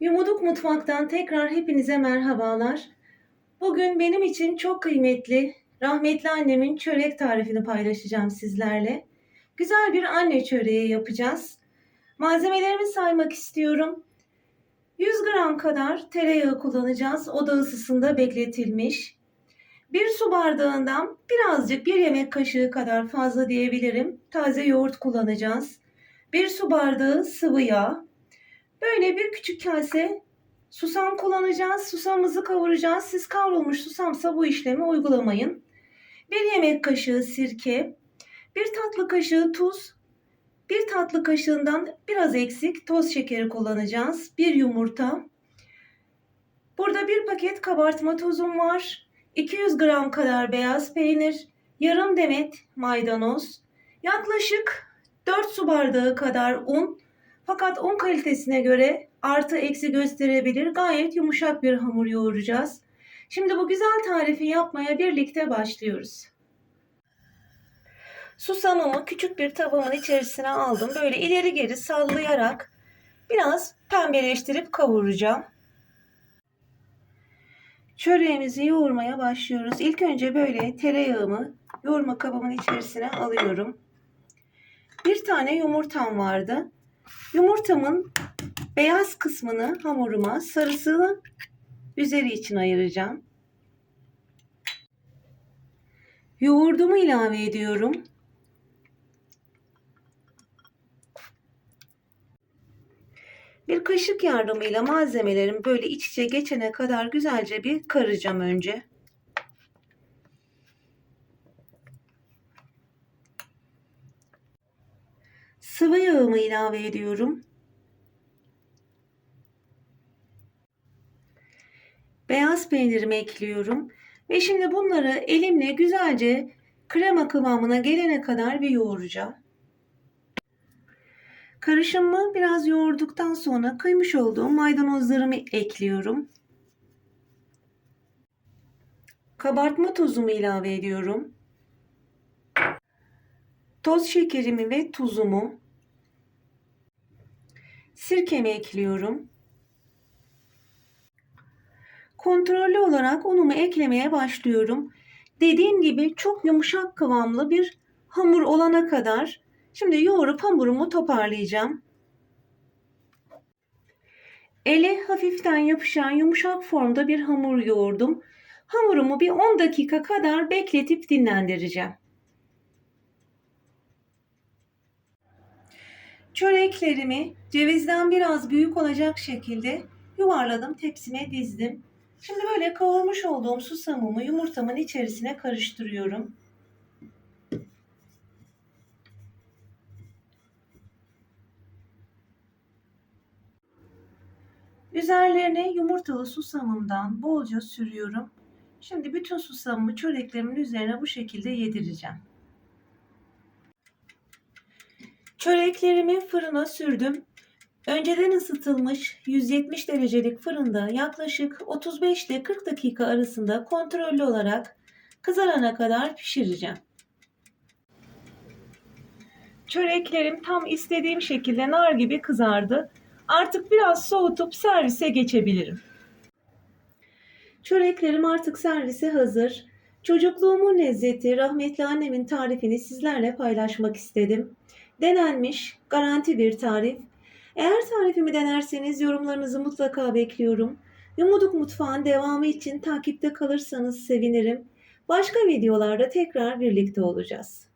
Yumuduk Mutfak'tan tekrar hepinize merhabalar. Bugün benim için çok kıymetli, rahmetli annemin çörek tarifini paylaşacağım sizlerle. Güzel bir anne çöreği yapacağız. Malzemelerimi saymak istiyorum. 100 gram kadar tereyağı kullanacağız. Oda ısısında bekletilmiş. Bir su bardağından birazcık bir yemek kaşığı kadar fazla diyebilirim. Taze yoğurt kullanacağız. Bir su bardağı sıvı yağ, Böyle bir küçük kase susam kullanacağız. Susamımızı kavuracağız. Siz kavrulmuş susamsa bu işlemi uygulamayın. Bir yemek kaşığı sirke, bir tatlı kaşığı tuz, bir tatlı kaşığından biraz eksik toz şekeri kullanacağız. Bir yumurta. Burada bir paket kabartma tozum var. 200 gram kadar beyaz peynir, yarım demet maydanoz, yaklaşık 4 su bardağı kadar un, fakat un kalitesine göre artı eksi gösterebilir. Gayet yumuşak bir hamur yoğuracağız. Şimdi bu güzel tarifi yapmaya birlikte başlıyoruz. Susamımı küçük bir tabağın içerisine aldım. Böyle ileri geri sallayarak biraz pembeleştirip kavuracağım. Çöreğimizi yoğurmaya başlıyoruz. İlk önce böyle tereyağımı yoğurma kabımın içerisine alıyorum. Bir tane yumurtam vardı. Yumurtamın beyaz kısmını hamuruma, sarısını üzeri için ayıracağım. Yoğurdumu ilave ediyorum. Bir kaşık yardımıyla malzemelerim böyle iç içe geçene kadar güzelce bir karacağım önce. Sıvı yağımı ilave ediyorum. Beyaz peynirimi ekliyorum. Ve şimdi bunları elimle güzelce krema kıvamına gelene kadar bir yoğuracağım. Karışımı biraz yoğurduktan sonra kıymış olduğum maydanozlarımı ekliyorum. Kabartma tozumu ilave ediyorum. Toz şekerimi ve tuzumu sirkemi ekliyorum. Kontrollü olarak unumu eklemeye başlıyorum. Dediğim gibi çok yumuşak kıvamlı bir hamur olana kadar şimdi yoğurup hamurumu toparlayacağım. Ele hafiften yapışan yumuşak formda bir hamur yoğurdum. Hamurumu bir 10 dakika kadar bekletip dinlendireceğim. Çöreklerimi cevizden biraz büyük olacak şekilde yuvarladım, tepsime dizdim. Şimdi böyle kavurmuş olduğum susamımı yumurtamın içerisine karıştırıyorum. Üzerlerine yumurtalı susamımdan bolca sürüyorum. Şimdi bütün susamımı çöreklerimin üzerine bu şekilde yedireceğim. Çöreklerimi fırına sürdüm. Önceden ısıtılmış 170 derecelik fırında yaklaşık 35 ile 40 dakika arasında kontrollü olarak kızarana kadar pişireceğim. Çöreklerim tam istediğim şekilde nar gibi kızardı. Artık biraz soğutup servise geçebilirim. Çöreklerim artık servise hazır. Çocukluğumun lezzeti, rahmetli annemin tarifini sizlerle paylaşmak istedim. Denenmiş, garanti bir tarif. Eğer tarifimi denerseniz yorumlarınızı mutlaka bekliyorum. Yumuduk Mutfağın devamı için takipte kalırsanız sevinirim. Başka videolarda tekrar birlikte olacağız.